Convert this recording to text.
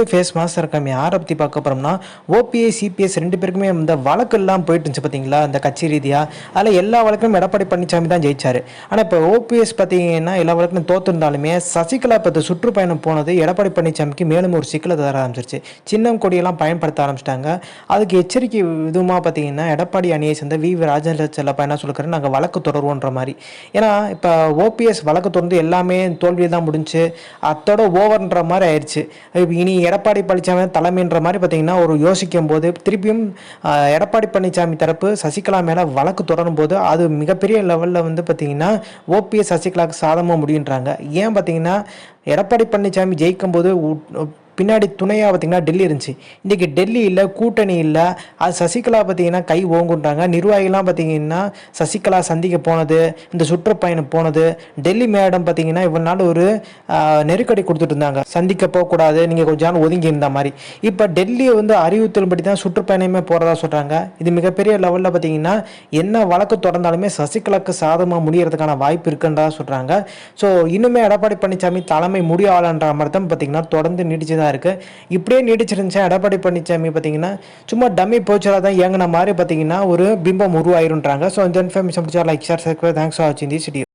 Face master இருக்காம யாரை பற்றி பார்க்க போகிறோம்னா ஓபிஎஸ் சிபிஎஸ் ரெண்டு பேருக்குமே இந்த வழக்கெல்லாம் போயிட்டு இருந்துச்சு பார்த்தீங்களா இந்த கட்சி ரீதியாக அதில் எல்லா வழக்கும் எடப்பாடி பழனிசாமி தான் ஜெயிச்சார். ஆனால் இப்போ ஓபிஎஸ் பார்த்தீங்கன்னா எல்லா வழக்கும் தோத்துருந்தாலுமே சசிகலா இப்போ சுற்றுப்பயணம் போனது எடப்பாடி பழனிசாமிக்கு மேலும் ஒரு சிக்கலை தர ஆரம்பிச்சிருச்சு. சின்னம் கொடியெல்லாம் பயன்படுத்த ஆரம்பிச்சிட்டாங்க. அதுக்கு எச்சரிக்கை விதமாக பார்த்தீங்கன்னா எடப்பாடி அணியை சேர்ந்த வி. ராஜேந்திர செல்லப்பா என்ன சொல்லுறாரு நாங்கள் வழக்கு தொடருவோன்ற மாதிரி. ஏன்னா இப்போ ஓபிஎஸ் வழக்கு தொடர்ந்து எல்லாமே தோல்வி தான் முடிஞ்சு அத்தோட ஓவர்ன்ற மாதிரி ஆயிடுச்சு இப்போ இனி எடப்பாடி பழனிசாமி தலைமைன்ற மாதிரி பார்த்தீங்கன்னா ஒரு யோசிக்கும் போது திருப்பியும் எடப்பாடி பழனிசாமி தரப்பு சசிகலா மேலே வழக்கு தொடரும் போது அது மிகப்பெரிய லெவலில் வந்து பார்த்தீங்கன்னா ஓபிஎஸ் சசிகலாவுக்கு சாதமாக முடியுன்றாங்க. ஏன் பார்த்தீங்கன்னா எடப்பாடி பழனிசாமி ஜெயிக்கும் போது பின்னாடி துணையாக பார்த்தீங்கன்னா டெல்லி இருந்துச்சு. இன்றைக்கி டெல்லி இல்லை கூட்டணி இல்லை அது சசிகலா பார்த்தீங்கன்னா கை ஓங்குன்றாங்க. நிர்வாகிகள்லாம் பார்த்தீங்கன்னா சசிகலா சந்திக்க போனது இந்த சுற்றுப்பயணம் போனது டெல்லி மேடம் பார்த்தீங்கன்னா இவ்வளோ நாள் ஒரு நெருக்கடி கொடுத்துட்டு இருந்தாங்க. சந்திக்க போகக்கூடாது நீங்கள் கொஞ்ச நாள் ஒதுங்கி இருந்த மாதிரி. இப்போ டெல்லியை வந்து அறிவுறுத்தல்படி தான் சுற்றுப்பயணமே போகிறதா சொல்கிறாங்க இது மிகப்பெரிய லெவலில் பார்த்தீங்கன்னா என்ன வழக்கு தொடர்ந்தாலுமே சசிகலாக்கு சாதமாக முடியறதுக்கான வாய்ப்பு இருக்குன்றதா சொல்கிறாங்க ஸோ இன்னுமே எடப்பாடி பழனிசாமி தலைமை முடியாளன்ற மாதிரி அமர்த்தம் பார்த்தீங்கன்னா தொடர்ந்து நீடிச்சு தான் இருக்குது இப்படியே நீடிச்சிருந்துச்சா எடப்பாடி பழனிசாமி பார்த்தீங்கன்னா சும்மா டம்மி போச்சராக தான் இயங்கின மாதிரி பார்த்தீங்கன்னா ஒரு பிம்பம் உருவாயிருன்றாங்க. ஸோ இந்த இன்ஃபர்மேஷன் பிடிச்சா like share subscribe thanks for வாட்சிங் தி சிடி